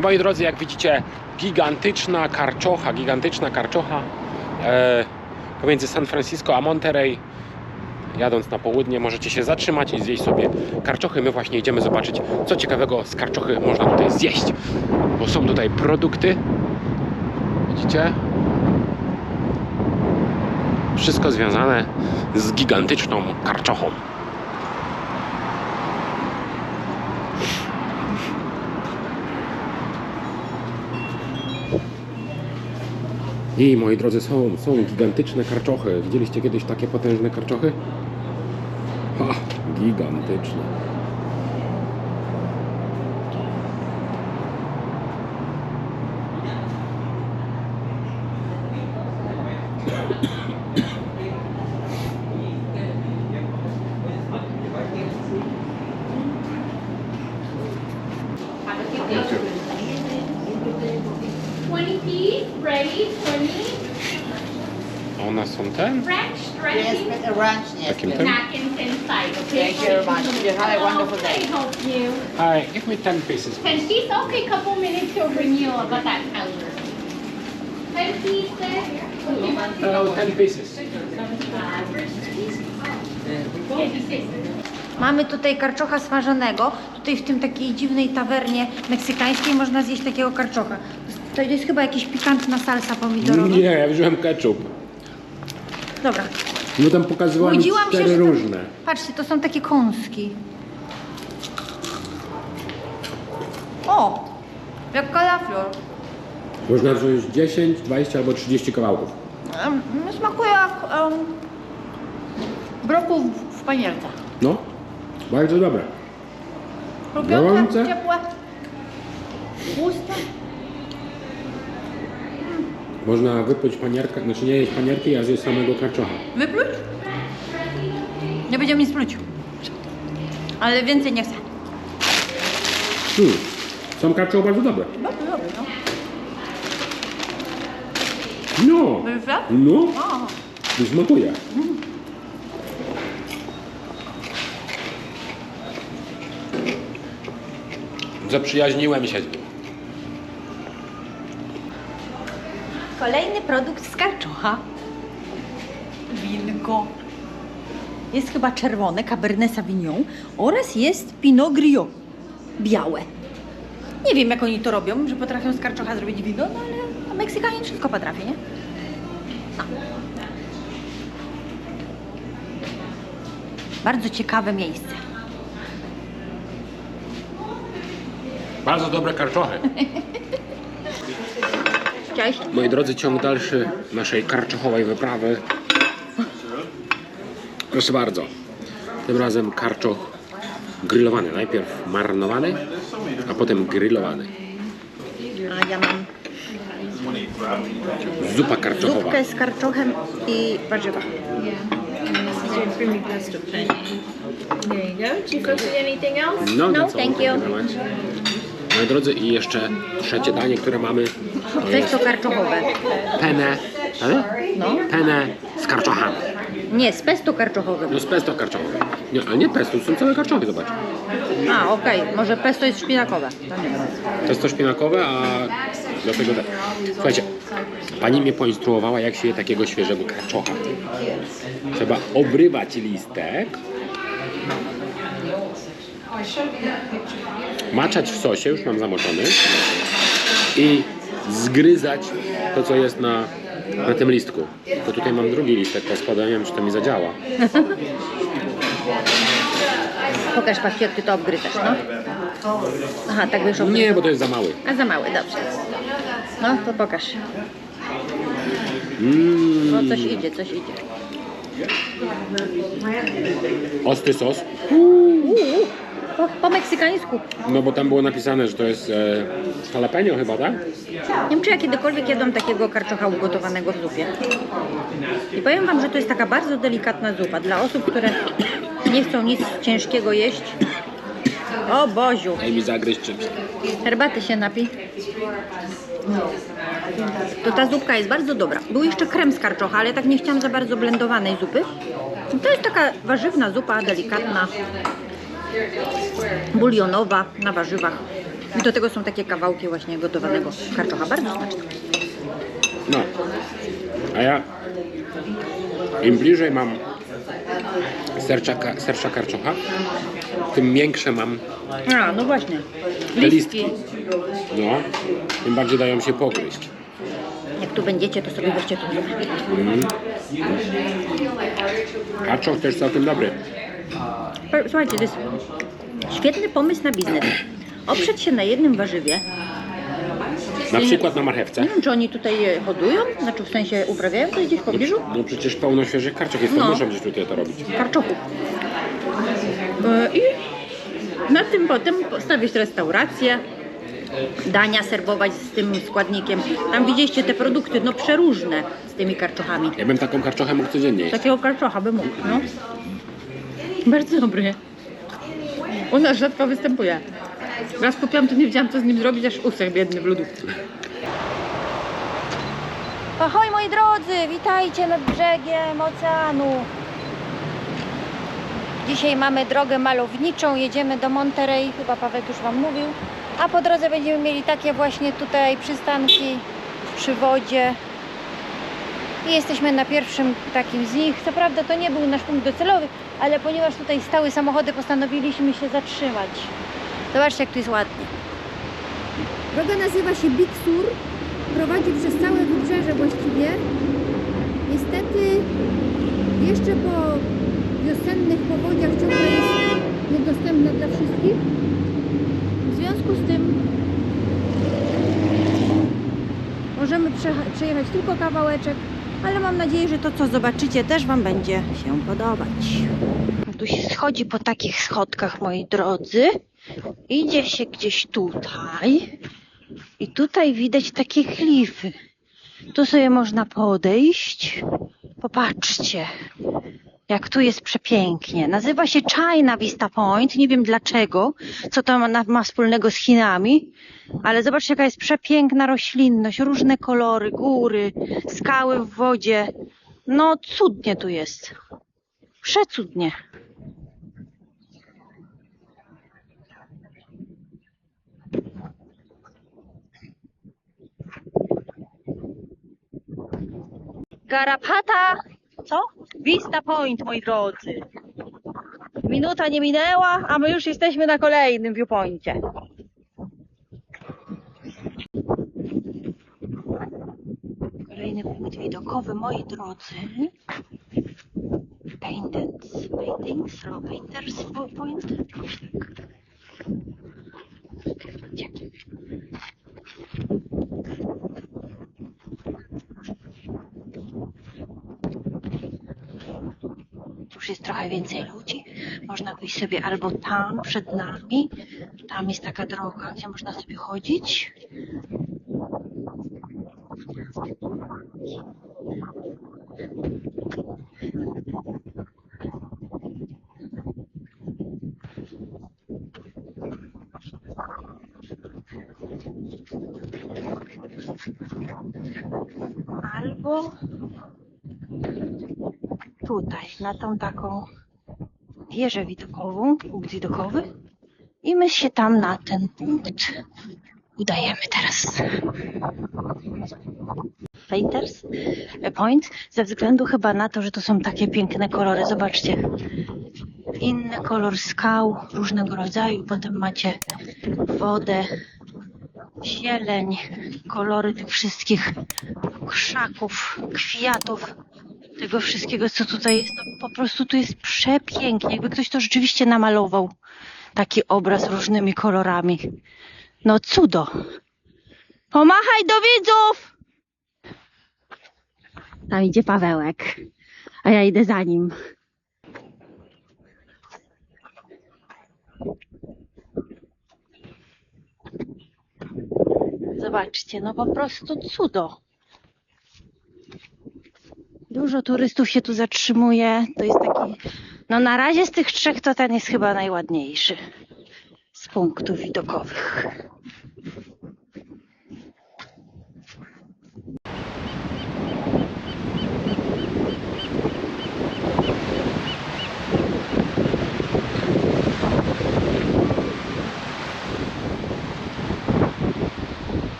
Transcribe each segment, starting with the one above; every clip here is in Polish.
Moi drodzy, jak widzicie, gigantyczna karczocha, gigantyczna karczocha e, pomiędzy San Francisco a Monterey. Jadąc na południe możecie się zatrzymać i zjeść sobie karczochy. My właśnie idziemy zobaczyć, co ciekawego z karczochy można tutaj zjeść. Bo są tutaj produkty. Widzicie? Wszystko związane z gigantyczną karczochą. I moi drodzy, są, są gigantyczne karczochy. Widzieliście kiedyś takie potężne karczochy? Ha, gigantyczne. Twenty piece, ready, twenty, A one są ten? French Yes, dressing, the ranch, yes. Takim tym? napkins inside, okay? Thank you very much. You have a wonderful day. help you. Hi, give me 10 pieces. Ten piece, okay, couple minutes to bring you about that powder. Ten pieces. Oh, 10 pieces. Mamy tutaj karczocha smażonego. Tutaj w tym takiej dziwnej tawernie meksykańskiej można zjeść takiego karczocha. To jest chyba jakiś pikantna salsa pomidorowa. Nie, ja wziąłem ketchup. Dobra. No tam pokazywałem Łudziłam się, cztery że to... różne. Patrzcie, to są takie kąski. O! Jak kalafior. Można wziąć 10, 20 albo 30 kawałków. Em, Smakuje jak um, broku w, w panierce. No, bardzo dobre. Gorące? ciepłe, tłuste. Można wypluć panierkę, znaczy nie jeść panierki, a zjeść samego karczocha. Wypluć? Nie będziemy nic pluć. Ale więcej nie chcę. Hmm. Sam karczoch bardzo dobry. Dobry, dobry, no. No, no, O, smakuje. Zaprzyjaźniłem się z nim. Kolejny produkt z karczocha. Winko. Jest chyba czerwone, Cabernet Sauvignon oraz jest Pinot Grillo. Białe. Nie wiem, jak oni to robią, że potrafią z karczocha zrobić wino, no ale Meksykanie wszystko potrafią, nie? No. Bardzo ciekawe miejsce. Bardzo dobre karczochy. Cześć. Moi drodzy, ciąg dalszy naszej karczochowej wyprawy. Proszę bardzo. Tym razem karczoch grillowany. Najpierw marynowany, a potem grillowany. A ja mam Zupa karczochowa. zupkę z karczochem i warzywa. There you go. Do you folks need anything else? No, No, that's all. thank you. Moi drodzy, i jeszcze trzecie danie, które mamy, Coś to karczochowe. penne, ale? No. penne z karczochami. Nie, z pesto karczochowym. No z pesto karczowe. Nie, ale nie pesto, są całe karczochy, zobacz. A, okej. Może pesto jest szpinakowe. To nie wiem. Pesto szpinakowe, a do tego tak. Słuchajcie, pani mnie poinstruowała, jak się je takiego świeżego karczocha. Trzeba obrywać listek, maczać w sosie, już mam zamoczony, i zgryzać to, co jest na, na tym listku. To tutaj mam drugi listek, to składam, nie wiem, czy to mi zadziała. Pokaż pakiety, to obgryzasz, no. Aha, tak wiesz obgryzasz. Nie, bo to jest za mały. A za mały, dobrze. No, to pokaż. Mm, No, coś idzie, coś idzie. ostry sos. Uuu, po, po meksykańsku. No bo tam było napisane, że to jest e, jalapeno chyba, tak? Nie wiem, czy ja kiedykolwiek jadłam takiego karczocha ugotowanego w zupie. I powiem Wam, że to jest taka bardzo delikatna zupa dla osób, które nie chcą nic ciężkiego jeść. O Boziu, Daj mi zagryźć czymś. herbaty się napij. To ta zupka jest bardzo dobra. Był jeszcze krem z karczocha, ale tak nie chciałam za bardzo blendowanej zupy. To jest taka warzywna zupa, delikatna, bulionowa, na warzywach. I do tego są takie kawałki właśnie gotowanego karczocha. Bardzo smaczne. No. A ja im bliżej mam sercza, ka- sercza karczocha, tym większe mam A, no właśnie. te listki. No, tym bardziej dają się pogryźć. Jak tu będziecie, to sobie weźcie tu. Mm. Karczoch też całkiem dobry. Słuchajcie, to jest świetny pomysł na biznes. Oprzeć się na jednym warzywie. Na przykład na marchewce. Nie wiem, czy oni tutaj je hodują, znaczy w sensie uprawiają to gdzieś w pobliżu? No przecież pełno świeżych karczoch jest, to No. muszą gdzieś tutaj to robić. karczochów. E, I na tym potem postawić restaurację, dania serwować z tym składnikiem. Tam widzieliście te produkty, no przeróżne z tymi karczochami. Ja bym taką karczochę mógł codziennie jeść. Takiego karczocha by mógł, no. Bardzo dobry. U nas rzadko występuje. Raz kupiłam, to nie wiedziałam co z nim zrobić, aż usech biedny w lodówce. Ahoj moi drodzy, witajcie nad brzegiem oceanu. Dzisiaj mamy drogę malowniczą, jedziemy do Monterey, chyba Paweł już Wam mówił. A po drodze będziemy mieli takie właśnie tutaj przystanki przy wodzie. I jesteśmy na pierwszym takim z nich. Co prawda to nie był nasz punkt docelowy, ale ponieważ tutaj stały samochody, postanowiliśmy się zatrzymać. Zobaczcie, jak tu jest ładnie. Droga nazywa się Big Sur, prowadzi przez całe wybrzeże właściwie. Niestety jeszcze po wiosennych powodziach ciągle jest niedostępna dla wszystkich. W związku z tym możemy przejechać tylko kawałeczek, ale mam nadzieję, że to co zobaczycie też Wam będzie się podobać. Tu się schodzi po takich schodkach, moi drodzy. Idzie się gdzieś tutaj. I tutaj widać takie klify. Tu sobie można podejść. Popatrzcie, jak tu jest przepięknie. Nazywa się China Vista Point. Nie wiem dlaczego, co to ma, ma wspólnego z Chinami, ale zobaczcie, jaka jest przepiękna roślinność, różne kolory, góry, skały w wodzie. No, cudnie tu jest. Przecudnie. Garapata, co? Vista Point, moi drodzy. Minuta nie minęła, a my już jesteśmy na kolejnym viewpoincie. Kolejny punkt widokowy, moi drodzy. Paintings, paintings, no painters viewpoint. Gdzie? Tu już jest trochę więcej ludzi. Można wyjść sobie albo tam przed nami. Tam jest taka droga, gdzie można sobie chodzić. Albo tutaj, na tą taką wieżę widokową, punkt widokowy. I my się tam na ten punkt udajemy teraz. Painters Point, ze względu chyba na to, że to są takie piękne kolory. Zobaczcie. Inny kolor skał różnego rodzaju. Potem macie wodę, zieleń, kolory tych wszystkich krzaków, kwiatów, tego wszystkiego, co tutaj jest. No, po prostu tu jest przepięknie. Jakby ktoś to rzeczywiście namalował. Taki obraz różnymi kolorami. No cudo. Pomachaj do widzów! Tam idzie Pawełek, a ja idę za nim. Zobaczcie, no po prostu cudo. Dużo turystów się tu zatrzymuje. To jest taki, no na razie z tych trzech to ten jest chyba najładniejszy z punktów widokowych.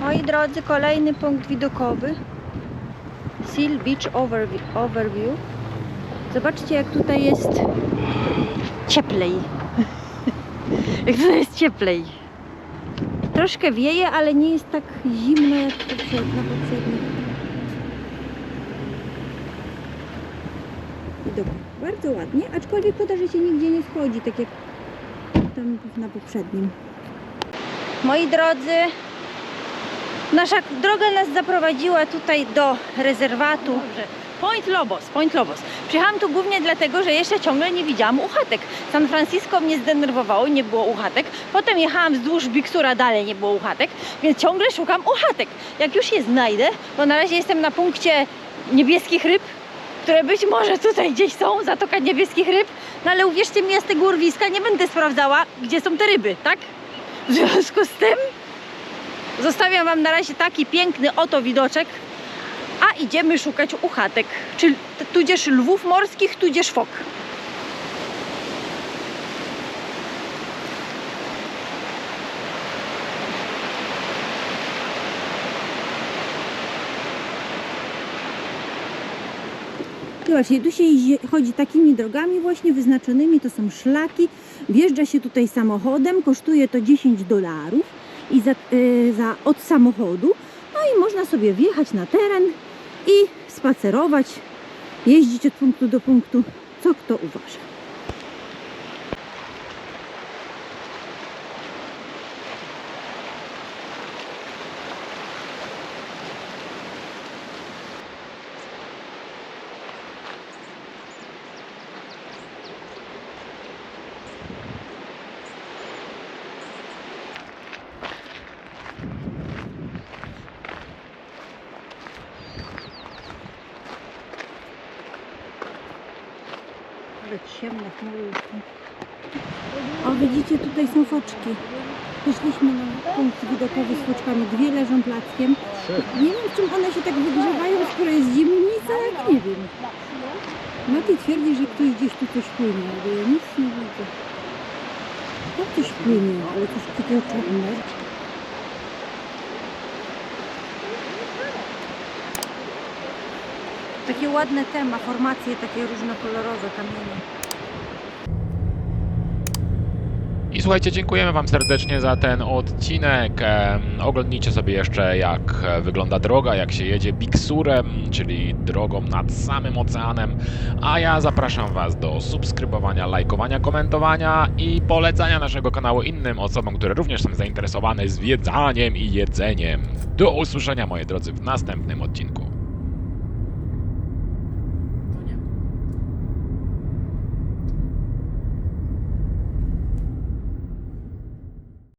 Moi drodzy, kolejny punkt widokowy. Seal Beach Overview. Zobaczcie, jak tutaj jest cieplej. jak tutaj jest cieplej. Troszkę wieje, ale nie jest tak zimno jak poprzednio. Widok bardzo ładnie, aczkolwiek szkoda, że się nigdzie nie schodzi, tak jak tam na poprzednim. Moi drodzy, nasza droga nas zaprowadziła tutaj do rezerwatu Point Lobos, Point Lobos. Przyjechałam tu głównie dlatego, że jeszcze ciągle nie widziałam uchatek. San Francisco mnie zdenerwowało, nie było uchatek. Potem jechałam wzdłuż Biksura, dalej nie było uchatek, więc ciągle szukam uchatek. Jak już je znajdę, bo na razie jestem na punkcie niebieskich ryb, które być może tutaj gdzieś są, Zatoka Niebieskich Ryb, no ale uwierzcie mi, ja z tego urwiska nie będę sprawdzała, gdzie są te ryby, tak? W związku z tym zostawiam Wam na razie taki piękny oto widoczek, a idziemy szukać uchatek, czy tudzież lwów morskich, tudzież fok. Zobaczcie, tu się chodzi takimi drogami właśnie wyznaczonymi, to są szlaki. Wjeżdża się tutaj samochodem, kosztuje to 10 dolarów i za, y, za, od samochodu. No i można sobie wjechać na teren i spacerować, jeździć od punktu do punktu, co kto uważa. Tu. O, widzicie, tutaj są foczki. Wyszliśmy na punkt widokowy z foczkami. Dwie leżą plackiem. Nie wiem, w czym one się tak wygrzewają, skoro jest zimnica, jak nie wiem. Mati twierdzi, że ktoś gdzieś tu coś płynie, ale ja nic nie widzę. Tak coś płynie, ale coś takiego czarnego. Takie ładne tema, formacje takie różnokolorowe, kamienie. I słuchajcie, dziękujemy Wam serdecznie za ten odcinek. Oglądnijcie sobie jeszcze, jak wygląda droga, jak się jedzie Big Surem, czyli drogą nad samym oceanem. A ja zapraszam Was do subskrybowania, lajkowania, komentowania i polecania naszego kanału innym osobom, które również są zainteresowane zwiedzaniem i jedzeniem. Do usłyszenia, moi drodzy, w następnym odcinku.